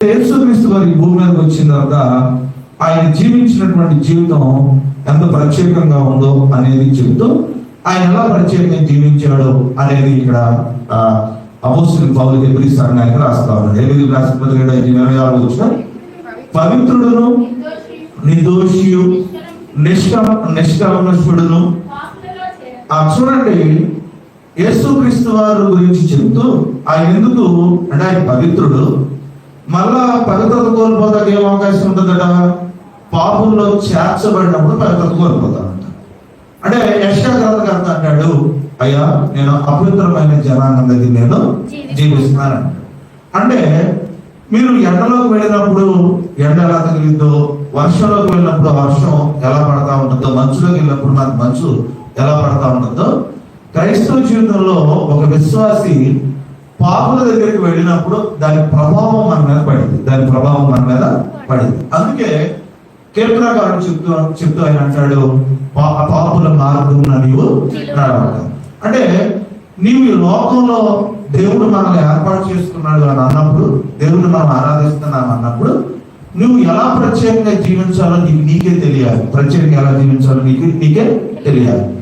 యేసుక్రీస్తు వారి భూమి మీదకి వచ్చిన తర్వాత ఆయన జీవించినటువంటి జీవితం ఎంత ప్రత్యేకంగా ఉందో అనేది చెబుతూ ఆయన ఎలా ప్రత్యేకంగా జీవించాడు అనేది ఇక్కడ అపోస్తుల పౌలు హెబ్రి సంఘానికి రాస్తా ఉన్నాడు హెబ్రి రాసిన ఇరవై ఆరు వచ్చిన పవిత్రుడును నిర్దోషియు నిష్క నిష్కల్మషుడును ఆ చూడండి యేసుక్రీస్తు వారు గురించి చెబుతూ ఆయన ఎందుకు అంటే ఆయన పవిత్రుడు. మళ్ళా పవిత్రత కోల్పోతాకి ఏం అవకాశం ఉంటుందట? పాపంలో చేర్చబడినప్పుడు పవిత్రత కోల్పోతాడంట అంటే యశాగ్రత అంటాడు అయ్యా నేను అపవిత్రమైన జనాంగం దగ్గర నేను జీవిస్తున్నాను. అంటే మీరు ఎండలోకి వెళ్ళినప్పుడు ఎండ ఎలా తగిలిద్దో వర్షంలోకి వెళ్ళినప్పుడు వర్షం ఎలా పడతా ఉంటుందో మంచులోకి వెళ్ళినప్పుడు నాకు మంచు ఎలా పడతా ఉంటుందో క్రైస్తవ జీవితంలో ఒక విశ్వాసి పాపుల దగ్గరికి వెళ్ళినప్పుడు దాని ప్రభావం మన మీద పడింది. దాని ప్రభావం మన మీద పడింది. అందుకే కీర్తనకారుడు చెప్తూ చెప్తూ ఆయన అంటాడు పాపుల మార్గమున నీవు నడవాలి అంటే నీవు ఈ లోకంలో దేవుడు మనల్ని ఏర్పాటు చేసుకున్నాడు అని అన్నప్పుడు దేవుడు మనం ఆరాధిస్తున్నాం అన్నప్పుడు నువ్వు ఎలా ప్రత్యేకంగా జీవించాలో నీకు నీకే తెలియాలి. ప్రత్యేకంగా ఎలా జీవించాలో నీకు నీకే తెలియాలి.